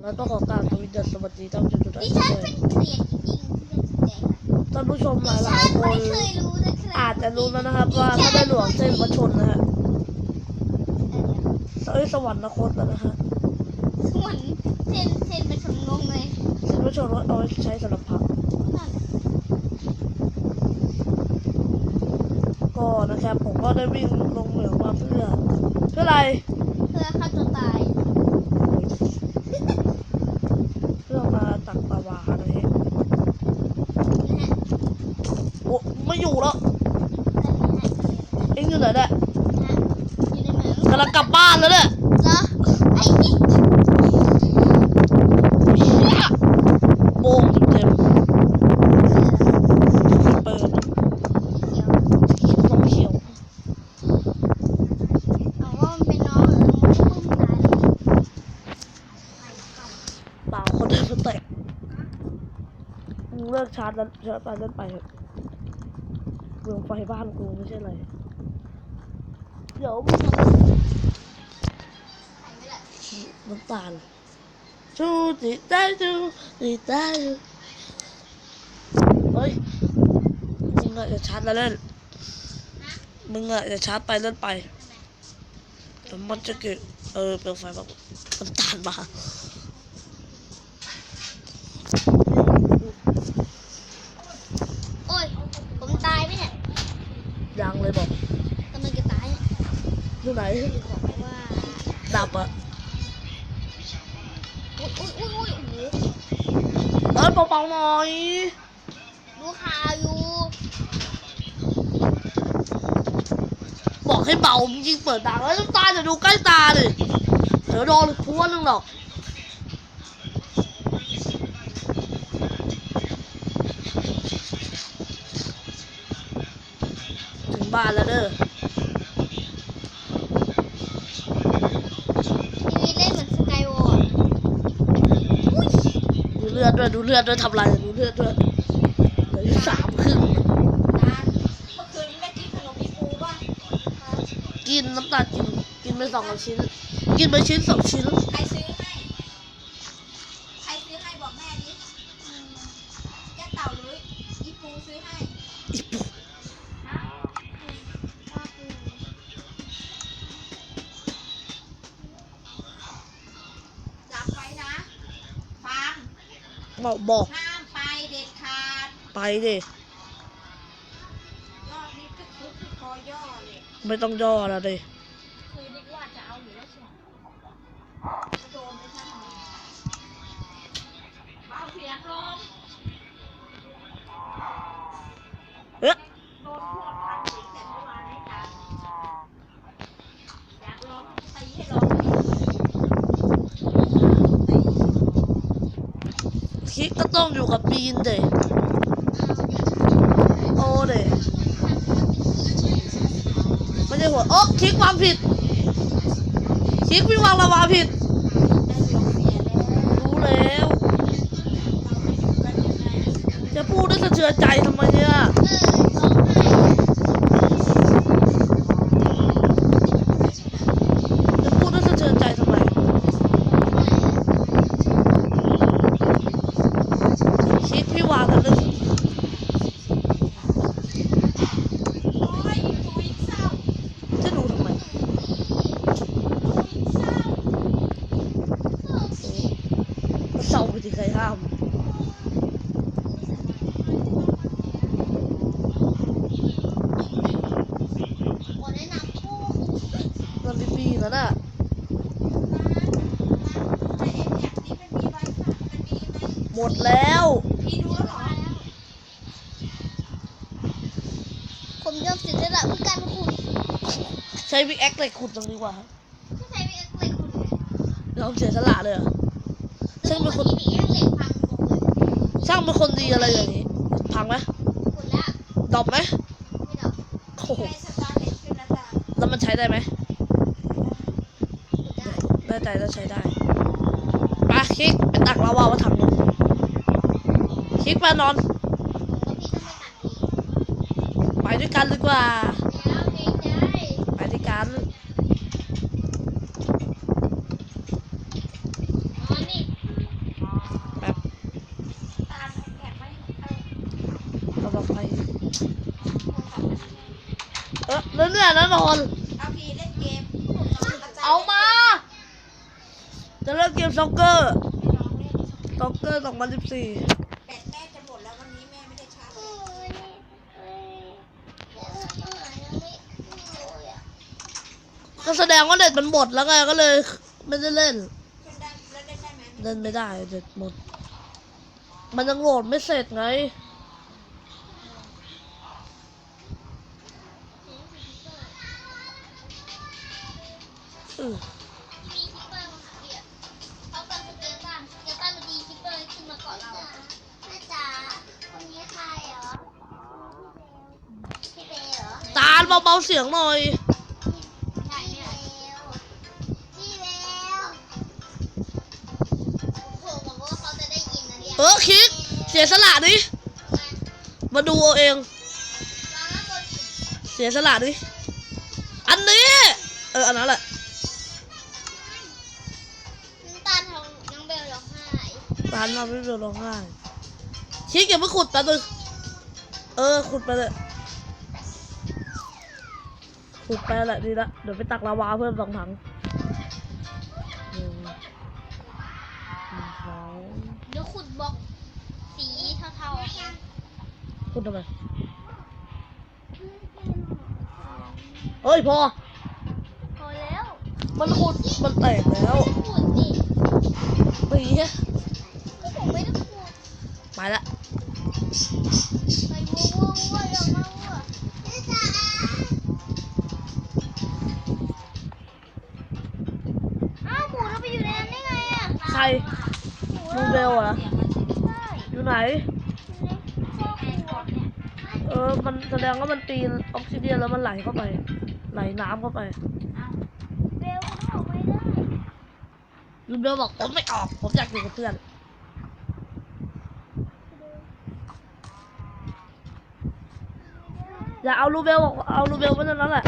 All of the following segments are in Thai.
แล้วต้องขอกราบสวัสดีสวัสดีท่านผู้ชมทุกท่านดิฉันด้วยเป็นเกลียดจริงๆที่เป็นสีแดงอะท่านผู้ชมหดิลาฉัยนๆคไม่นเคยรู้เลยครับอาจจะรู้แล้วนะครับว่าถ้าได้หลวงเส้นพระชนนะฮะเอ้ยสวรรคตแล้วนะฮะส่วนเส้นเส้นเป็นชนงงเลยเส้นพระชนเอาไว้ใช้สำหรับพักนั่นก็นะครับผมก็ได้วิ่งลงเหมืองมาเพื่อเพื่ออะไร เพื่อฆ่าตัวตาย เพื่อมาตักปลาวานะฮะ นะฮะ โอ้ไม่อยู่แล้ว นั่นนะฮะ เอ็งอยู่ไหนเนี่ย นะฮะอยู่ในเหมือง กำลังกลับบ้านแล้วเนี่ย เหรอไอ้นี่ โบงเต็มๆเปิด เขียว น้องเขียว เอาว่ามันเป็นน้องเหรอมันปุ้มตายเลย เปล่าคนเดินมาแตะมึงเลิ กชาร์จแล้วชาร์จไปเล่นไปเถอะเมืองไฟบ้านกูไม่ใช่อะไรเดี๋ยวมึงน้ำตาลชูจิได้ดูจิได้เฮ้ยมึงอะจะชาร์จแล้วเล่นมึงอะจะชาร์จไปเล่นไปแต่มันจะเกิดเออเปลวไฟแบบน้ำตาลมา โอ้ย ผมตายไหมเนี่ย ยังเลยบอก กำลังจะตายเนี่ย อยู่ไหนบอกว่าดับอะอุ้ยอุ้ยอุ้ยอุ้ยโอ้โหเอ้ยเบาๆหน่อยดูข่าอยู่บอกให้เบาจริงเปิดดังแล้วน้ำตาจะดูใกล้ตาดิเดี๋ยวโดนพวนนึงหรอกถึงบ้านแล้วเด้อ ทีวีเล่นเหมือนสกายวอล์ ดูเลือดด้วยดูเลือดด้วยทำลายดูเลือดด้วยเหลืออยู่สามครึ่งตาเมื่อคืนแม่กินขนมอีปูป่ะกินน้ำตาลกินกินไปสองชิ้น กินไปชิ้นสองชิ้น บอกบอกห้ามไปเด็ดขาดไปดิยอดนี้ก็คือคือคอย่อเลยไม่ต้องย่อแล้วดิคือ คิกก็ต้องอยู่กับบีนเดโอเดไม่ใช่หัวโอ้คิกวางผิด คิกวิ่งวางระวาผิด รู้แล้ว จะพูดด้วยสะเทือนใจทำไมเนี่ย จะพูดด้วยสะเทือนใจทำไม คิดพี่วางกันเลยจะดูทำไมเศร้าไปที่ใครห้าม มันบีบี แล้วน่ะหมดแล้วผมยอมเสียสละเพื่อการขุดใช้วิกแอคเลยขุดตรงนี้กว่าถ้าใช้ไม่เอ็กซ์เลยขุดเลยยอมเสียสละเลยเหรอช่างเป็นคนมีแค่เหล็กพังหมดเลยช่างเป็นคนดีอะไรอย่างนี้ พังไหมขุดแล้วดรอปไหมไม่ดอกโอ้โหใช้สตาร์เล็กขึ้นแล้วจ้ะแล้วมันใช้ได้ไหมขุด ได้ใจก็ใช้ได้ไปคลิกไปตักลาวามาทำดูคลิกไปนอน ไปด้วยกันดีกว่า ไปด้วยกันเออเรื่อยๆนะนอน เอามา จะเล่นเกมซ็อกเกอร์ให้น้องเล่นซ็อกเกอร์ 2014แบตแม่จะหมดแล้ววันนี้แม่ไม่ได้ชาร์จก็แสดงว่าเน็ตมันหมดแล้วไงก็เลยไม่ได้เล่น เล่นไม่ได้เน็ตหมด มันยังโหลดไม่เสร็จไงอือ เบาๆเสียงหน่อยเนี่ยพี่เบลโอ้โหหวังว่าเขาจะได้ยินนะเสียเออคิดเสียสละดิมาดูเอาเอง เสียสละดิอันนี้ เออ อันนั้นแหละตาลของน้องเบลร้องไห้ตาลมาไม่เดือดร้องไห้คิดเก็บไปขุดแป๊บนึงเออ ขุดไปเลย ขุดไปแหละดีละ เดี๋ยวไปตักลาวาเพิ่มสองถังหนึ่งหนึ่งสองเดี๋ยวขุดบล็อกสีเทาๆอะค่ะขุดทำไมเฮ้ยพอ พอแล้ว มันขุดมันแตกแล้วขุดดิปีอะก็ผมไม่ได้ขุดไปละไปวัววัววัวอย่ามาวัว ครหมูเบลเหรออยู่ไหน เออ มันแสดงว่ามันปีนออกซิเดียนแล้วมันไหลเข้าไป ไหลน้ำเข้าไปลูเบลบอกผมไม่ออก ผมอยากอยู่กับเพื่อนอย่าเอาลูเบลเอาลูเบลไว้ตรงนั้นแหละ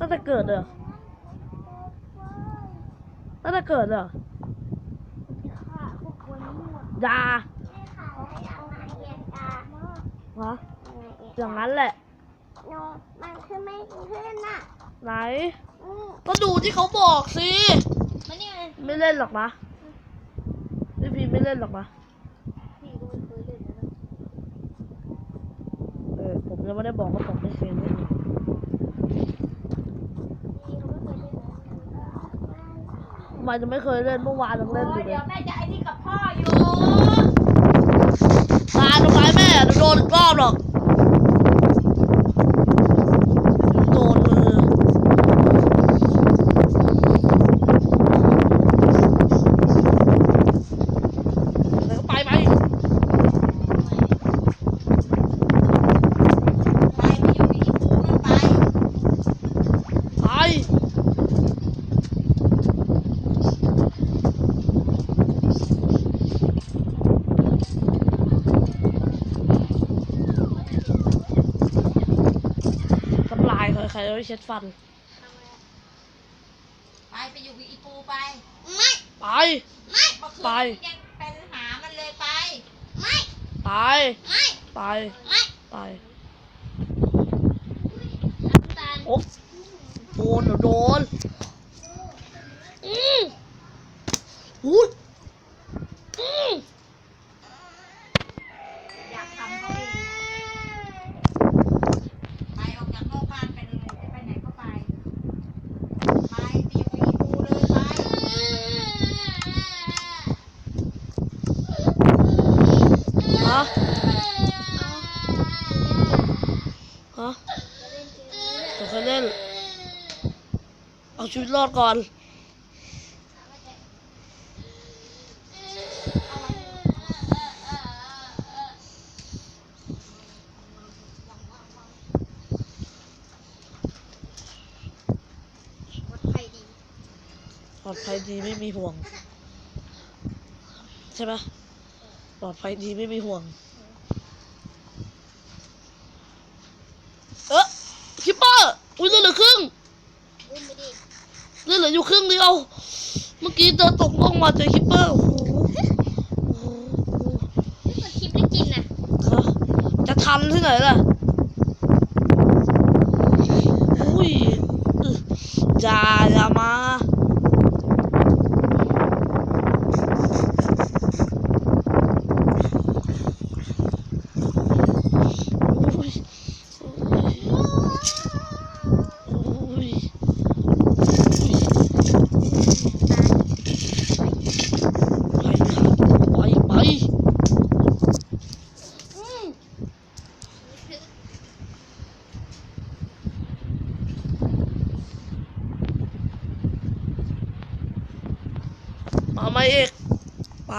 ตั้งแต่ เกิดเลยเหรอตั้งแต่เกิดเลยเหรออย่าฮะอย่างนั้นแหละมันคือไม่ขึ้นน่ะ ไหน ก็ดูที่เขาบอกสิมันนี่ไงไม่เล่นหรอกนะพี่พีไม่เล่นหรอกนะพี่ก็ไม่เคยเล่นนะเออผมยังไม่ได้บอกว่าผมไม่เคยเล่นเลย พี่เขาไม่เคยเล่นนะ ทำ ไมจะไม่เคยเล่นเมื่อวานยังเล่นอยู่เลเดี๋ยยวแม่จะไอ้นี่กับพ่ออยู่ ตายทำไมแม่เดี๋ยวโดนอีกรอบหรอกโดนมือแล้วก็ไปไป ไปไปอยู่กับอีปูมันไป ไปกำลายใครๆแล้ว เช็ดฟัน ไปไปอยู่กับอีปูไป ไม่ไป ไม่เมื่อคืนไป ยังเป็นหามันเลยไป ไม่ไป ไม่ไป ไม่ไป น้ำตาลโอ้โดนเดี๋ยวโดน อืมอุ้ยอืม อยากทำเขาเองไปออกจากนอกบ้านไปเลยจะไปไหนก็ไป ไปไปอยู่กับอีปูเลยไป ฮะ ฮะเดี๋ยวค่อยเล่น เอา ชีวิตรอดก่อน ปลอดภัยดีปลอดภัยดีไม่มีห่วงใช่ไหมปลอดภัยดีไม่มีห่วงืออยู่ครึ่งเดียว เมื่อกี้เดินตกลงมาเจอคิปเปอร์โอ้โหคิปได้กินนะจะทำที่ไหนล่ะ อกไป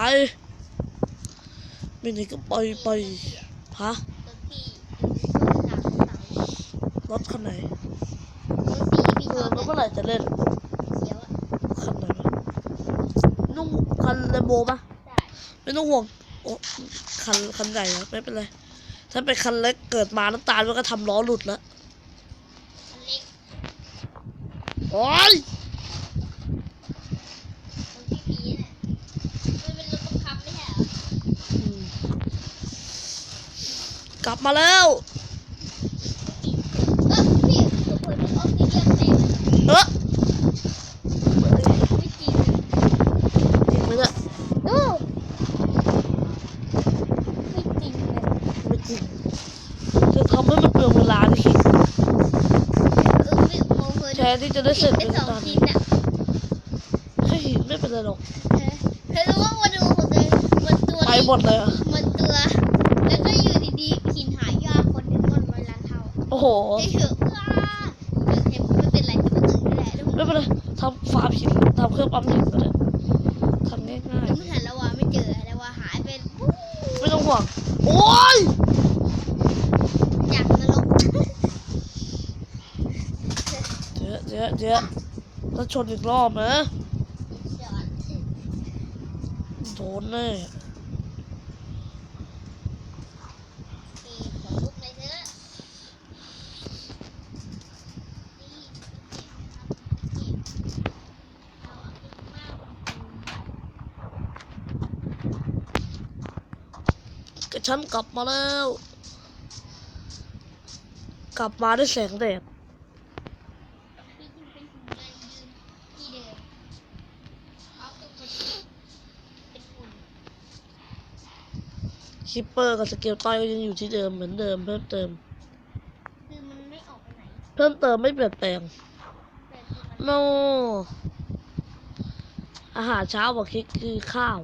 ไม่ไหนก็ไปไปฮะตัวพี่หลังเสารถคันไหนตัวสีพี่เอชออบแล้วเมื่อไหร่จะเล่นเขียวอะคันไหนวะนุ่งคันเลมโบปะได้ไม่ต้องห่วงโอ้คันคันใหญ่นะไม่เป็นไรถ้าเป็นคันเล็กเกิดมาน้ำตาลมันก็ทำล้อหลุดแล้วอันเล็กโอ้ย ของพี่ผีเนี่ยมันเป็นรถบังคับไม่ใช่เหรอ อืม กลับมาแล้วเออพี่เปิดเป็นออกซิเจนเต็มเลยเออไม่จริงจริงไหมเนี่ยโอ้ไม่จริงเลยไม่จริงจะทำให้มันเปลืองเวลาที่คิดเออไม่มองเพลินแทนที่จะได้เสร็จเป็เป็นนสองตอนชิ้นอะแค่หินไม่เป็นไรหรอกเธอรู้ว่าวันดูของเธอมันตัวไปหมดเลยอะ เถอะว้าเออเทปไม่เป็นไรแต่มันเกิดไม่ได้แล้วไม่เป็นไรทำฟาร์มหินทำเครื่องปั๊มหินก็ได้ทำง่ายแล้วไม่ทันแล้วว่าไม่เจอแล้วว่าหายไปปุ๊บๆไม่ต้องห่วงโอ้ยจากนรกเจ๊เจ๊เจ๊ถ้าชนอีกรอบนะเดี๋ยวโดนแน่เอขอลุกเลยเถอะนี่เอาเอาไปมาก ก็ฉันกลับมาแล้ว กลับมาด้วยแสงแดดพี่จึงเป็นหุ่นยนต์ยืนที่เดิมเอาตัวคนเป็นหุ่นคิปเปอร์กับสเกลตันก็ยังอยู่ที่เดิมเหมือนเดิมเพิ่มเติม คือมันไม่ออกไปไหน เพิ่มเติมไม่เปลี่ยนแปลงแต่คือมันโน อาหารเช้าบอกคิดคือข้าว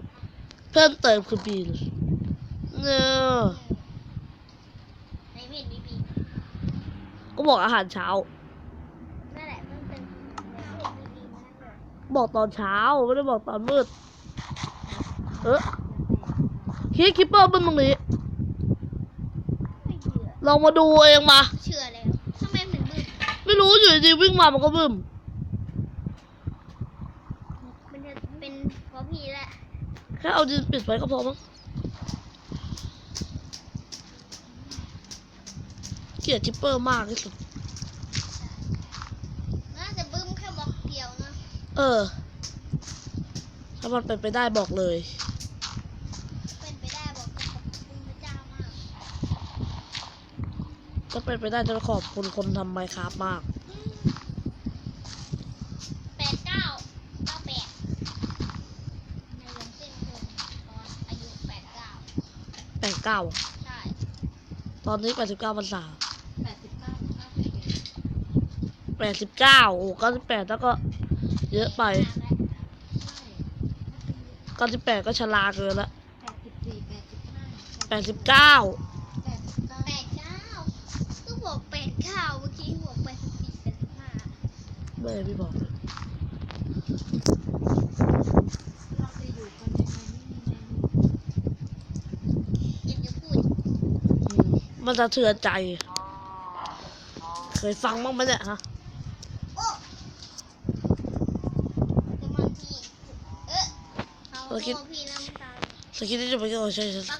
เพิ่มเติมคือบีน เนอในเมนมีปีก็บอกอาหารเช้า นั่นแหละมันเป็นในเมนมีปีนั่นแหละบอกตอนเช้าไม่ได้บอกตอนมืด เออคิดคิปเปอร์บึ้มตรงนี้ไม่เชื่อลองมาดูเองมา เชื่อแล้วทำไมถึงบึ้มไม่รู้อยู่ดีๆวิ่งมามันก็บึ้มมันจะเป็นเพราะพี่แหละ แค่เอาดินปิดไว้ก็พอมั้ง เกลียดคิปเปอร์มากที่สุด น่าจะบึ้มแค่บล็อกเดียวนะ เออ ถ้ามันเป็นไปได้บอกเลย เป็นไปได้บอกขอบคุณพระเจ้ามากก็เป็นไปได้จะขอบคุณคนทำไมครับมาก แปดเก้าเก้าแปดในวงเส้นผมตอนอายุแปดเก้าแปดเก้า ใช่ ตอนนี้แปดสิบเก้าพรรษา แปดสิบเก้าเก้าแปด แป ดสิบเก้าโอ้เก้าสิบแปดแล้วก็ เยอะไปใช่เก้าสิบแปดก็ชราเกินละแปดสิบสี่แปดสิบห้าแปดสิบเก้าแปดสิบเก้าแปดเก้าก็บอกแปดเก้าเมื่อกี้บอกแปดสิบสี่แปดสิบห้าเมื่อพี่บอกเลยเราจะอยู่กันยังไงไม่มีแรงยังจะพูดอืมมันสะเทือนใจ เคยฟังบ้างไหมเนี่ยฮะ โอ้ จะมาพี่เ